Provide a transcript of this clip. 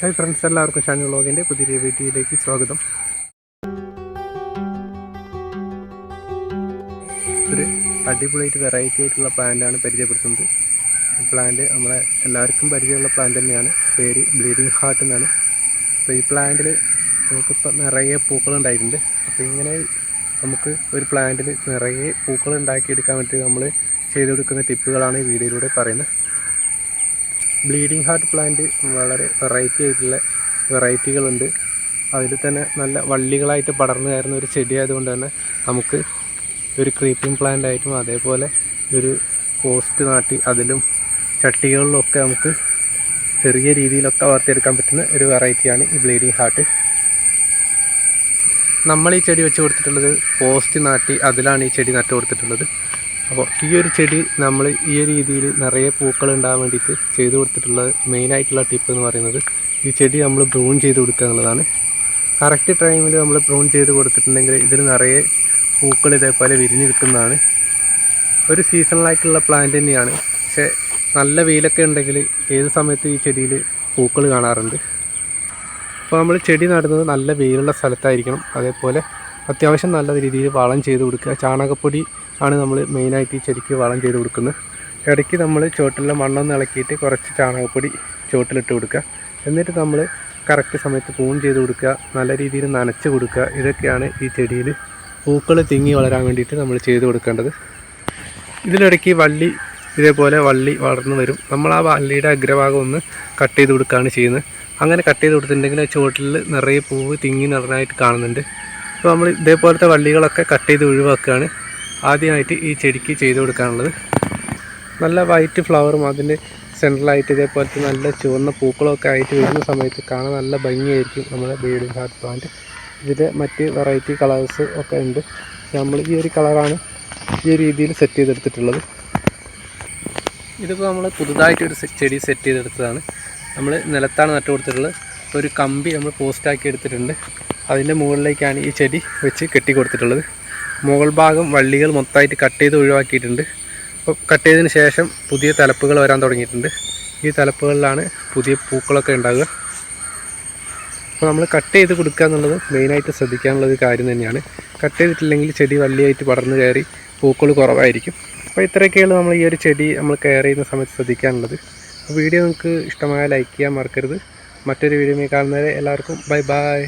Hi friends എല്ലാവർക്കും ഷാനി വ്ളോഗിന്റെ പുതിയ വീഡിയോയിലേക്ക് സ്വാഗതം. ഒരു അടിപൊളിയായിട്ട് വെറൈറ്റി ആയിട്ടുള്ള പ്ലാന്റാണ് പരിചയപ്പെടുത്തുന്നത്. പ്ലാന്റ് നമ്മളെ എല്ലാവർക്കും പരിചയമുള്ള പ്ലാന്റ് തന്നെയാണ്. പേര് ബ്ലീഡിങ് ഹാർട്ട് എന്നാണ്. അപ്പോൾ ഈ പ്ലാന്റിൽ നമുക്കിപ്പോൾ നിറയെ പൂക്കളുണ്ടായിട്ടുണ്ട് അപ്പോൾ ഇങ്ങനെ നമുക്ക് ഒരു പ്ലാന്റിൽ നിറയെ പൂക്കൾ ഉണ്ടാക്കിയെടുക്കാൻ വേണ്ടി നമ്മൾ ചെയ്തു കൊടുക്കുന്ന ടിപ്പുകളാണ് ഈ വീഡിയോയിലൂടെ പറയുന്നത്. ബ്ലീഡിങ് ഹാർട്ട് പ്ലാന്റ് വളരെ വെറൈറ്റി ആയിട്ടുള്ള വെറൈറ്റികളുണ്ട്. അതിൽ തന്നെ നല്ല വള്ളികളായിട്ട് പടർന്നു കയറുന്ന ഒരു ചെടി ആയതുകൊണ്ട് തന്നെ നമുക്ക് ഒരു ക്രീപ്പിംഗ് പ്ലാന്റ് ആയിട്ടും അതേപോലെ ഒരു പോസ്റ്റ് നാട്ടി അതിലും ചട്ടികളിലൊക്കെ നമുക്ക് ചെറിയ രീതിയിലൊക്കെ വളർത്തിയെടുക്കാൻ പറ്റുന്ന ഒരു വെറൈറ്റിയാണ് ഈ ബ്ലീഡിങ് ഹാർട്ട്. നമ്മൾ ഈ ചെടി വെച്ച് കൊടുത്തിട്ടുള്ളത് പോസ്റ്റ് നാട്ടി അതിലാണ് ഈ ചെടി നട്ടു കൊടുത്തിട്ടുള്ളത്. അപ്പോൾ ഈ ഒരു ചെടി നമ്മൾ ഈ രീതിയിൽ നിറയെ പൂക്കൾ ഉണ്ടാകാൻ വേണ്ടിയിട്ട് ചെയ്തു മെയിൻ മെയിനായിട്ടുള്ള ടിപ്പ് എന്ന് പറയുന്നത് ഈ ചെടി നമ്മൾ ബ്രൂൺ ചെയ്ത് കൊടുക്കുക എന്നുള്ളതാണ്. കറക്റ്റ് ടൈമിൽ നമ്മൾ ബ്രൂൺ ചെയ്ത് കൊടുത്തിട്ടുണ്ടെങ്കിൽ ഇതിൽ നിറയെ പൂക്കൾ ഇതേപോലെ വിരിഞ്ഞ് കിട്ടുന്നതാണ് ഒരു സീസണലായിട്ടുള്ള പ്ലാന്റ് തന്നെയാണ്. പക്ഷേ നല്ല വെയിലൊക്കെ ഉണ്ടെങ്കിൽ ഏത് സമയത്ത് ഈ ചെടിയിൽ പൂക്കൾ കാണാറുണ്ട്? അപ്പോൾ നമ്മൾ ചെടി നടുന്നത് നല്ല വെയിലുള്ള സ്ഥലത്തായിരിക്കണം. അതേപോലെ അത്യാവശ്യം നല്ല രീതിയിൽ വളം ചെയ്ത് കൊടുക്കുക. ചാണകപ്പൊടി ആണ് നമ്മൾ മെയിനായിട്ട് ഈ ചെടിക്ക് വളം ചെയ്ത് കൊടുക്കുന്നത്. ഇടയ്ക്ക് നമ്മൾ ചുവട്ടിലെ മണ്ണൊന്ന് ഇളക്കിയിട്ട് കുറച്ച് ചാണകപ്പൊടി ചുവട്ടിലിട്ട് കൊടുക്കുക. എന്നിട്ട് നമ്മൾ കറക്റ്റ് സമയത്ത് പൂൺ ചെയ്ത് കൊടുക്കുക. നല്ല രീതിയിൽ നനച്ച് കൊടുക്കുക. ഇതൊക്കെയാണ് ഈ ചെടിയിൽ പൂക്കൾ തിങ്ങി വളരാൻ വേണ്ടിയിട്ട് നമ്മൾ ചെയ്ത് കൊടുക്കേണ്ടത്. ഇതിലിടയ്ക്ക് വള്ളി ഇതേപോലെ വള്ളി വളർന്നു വരും. നമ്മൾ ആ വള്ളിയുടെ അഗ്രഭാഗം ഒന്ന് കട്ട് ചെയ്ത് കൊടുക്കുകയാണ് ചെയ്യുന്നത്. അങ്ങനെ കട്ട് ചെയ്ത് കൊടുത്തിട്ടുണ്ടെങ്കിൽ ആ ചുവട്ടിൽ നിറയെ പൂവ് തിങ്ങി നിറഞ്ഞായിട്ട് കാണുന്നുണ്ട്. അപ്പോൾ നമ്മൾ ഇതേപോലത്തെ വള്ളികളൊക്കെ കട്ട് ചെയ്ത് ഒഴിവാക്കുകയാണ്. ആദ്യമായിട്ട് ഈ ചെടിക്ക് ചെയ്ത് കൊടുക്കാനുള്ളത്. നല്ല വൈറ്റ് ഫ്ലവറും അതിന്റെ സെൻട്രലായിട്ട് ഇതേപോലത്തെ നല്ല ചുവന്ന പൂക്കളൊക്കെ ആയിട്ട് വരുന്ന സമയത്ത് കാണാൻ നല്ല ഭംഗിയായിരിക്കും നമ്മുടെ ബ്ലീഡിങ് ഹാർട്ട് പ്ലാന്റ് ഇതിന്റെ മറ്റ് വെറൈറ്റി കളേഴ്സ് ഒക്കെ ഉണ്ട്. നമ്മൾ ഈ ഒരു കളറാണ് ഈ രീതിയിൽ സെറ്റ് ചെയ്തെടുത്തിട്ടുള്ളത്. ഇതിപ്പോൾ നമ്മൾ പുതുതായിട്ടൊരു ചെടി സെറ്റ് ചെയ്തെടുത്തതാണ്. നമ്മൾ നിലത്താണ് നട്ടു കൊടുത്തിട്ടുള്ളത്. ഇപ്പോൾ ഒരു കമ്പി നമ്മൾ പോസ്റ്റാക്കി എടുത്തിട്ടുണ്ട്. അതിന്റെ മുകളിലേക്കാണ് ഈ ചെടി വെച്ച് കെട്ടി കൊടുത്തിട്ടുള്ളത്. മുകൾ ഭാഗം വള്ളികൾ മൊത്തമായിട്ട് കട്ട് ചെയ്ത് ഒഴിവാക്കിയിട്ടുണ്ട്. അപ്പോൾ കട്ട് ചെയ്തതിന് ശേഷം പുതിയ തലപ്പുകൾ വരാൻ തുടങ്ങിയിട്ടുണ്ട്. ഈ തലപ്പുകളിലാണ് പുതിയ പൂക്കളൊക്കെ ഉണ്ടാകുക. അപ്പോൾ നമ്മൾ കട്ട് ചെയ്ത് കൊടുക്കുക എന്നുള്ളത് മെയിനായിട്ട് ശ്രദ്ധിക്കാനുള്ളൊരു കാര്യം തന്നെയാണ്. കട്ട് ചെയ്തിട്ടില്ലെങ്കിൽ ചെടി വള്ളിയായിട്ട് പടർന്നു കയറി പൂക്കൾ കുറവായിരിക്കും. അപ്പോൾ ഇത്രയൊക്കെയാണ് നമ്മൾ ഈ ഒരു ചെടി നമ്മൾ കെയർ ചെയ്യുന്ന സമയത്ത് ശ്രദ്ധിക്കാനുള്ളത്. വീഡിയോ നിങ്ങൾക്ക് ഇഷ്ടമായ ലൈക്ക് ചെയ്യാൻ മറക്കരുത്. മറ്റൊരു വീഡിയോ കാണുന്നവരെ എല്ലാവർക്കും ബൈ ബൈ